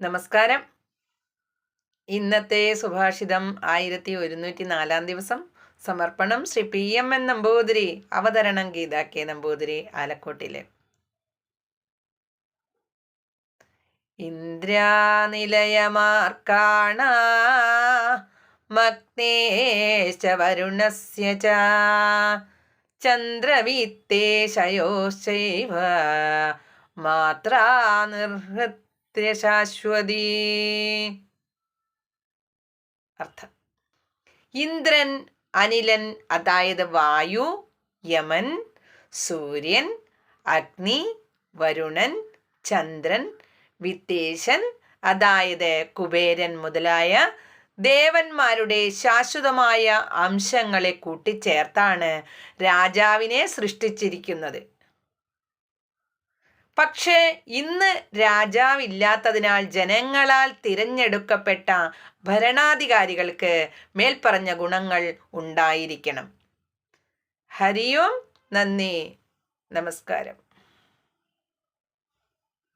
നമസ്കാരം. ഇന്നത്തെ സുഭാഷിതം ആയിരത്തി ഒരുന്നൂറ്റി നാലാം ദിവസം. സമർപ്പണം Shri P M N Namboothiri അവതരണം ഗീത കെ നമ്പൂതിരി ആലക്കോട്ടിലെ. ഇന്ദ്രാനിലയമാർക്കാണ മഗ്നേശ വരുണസ്യ ച ചന്ദ്രവിത്തേശയോശ്ചൈവ മാത്രാ നിർഹൃത് നിത്യശാശ്വതീ അർത്ഥം. ഇന്ദ്രൻ അനിലൻ അതായത് വായു യമൻ സൂര്യൻ അഗ്നി വരുണൻ ചന്ദ്രൻ വിത്തേശൻ അതായത് കുബേരൻ മുതലായ ദേവന്മാരുടെ ശാശ്വതമായ അംശങ്ങളെ കൂട്ടിച്ചേർത്താണ് രാജാവിനെ സൃഷ്ടിച്ചിരിക്കുന്നത്. പക്ഷേ ഇന്ന് രാജാവില്ലാത്തതിനാൽ ജനങ്ങളാൽ തിരഞ്ഞെടുക്കപ്പെട്ട ഭരണാധികാരികൾക്ക് മേൽപ്പറഞ്ഞ ഗുണങ്ങൾ ഉണ്ടായിരിക്കണം. ഹരിയോം നന്ദി. നമസ്കാരം.